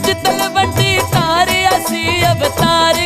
ਵਿੱਚ ਤਲਵੰਡੀ ਤਾਰਿਆ ਸੀ ਅਵਤਾਰ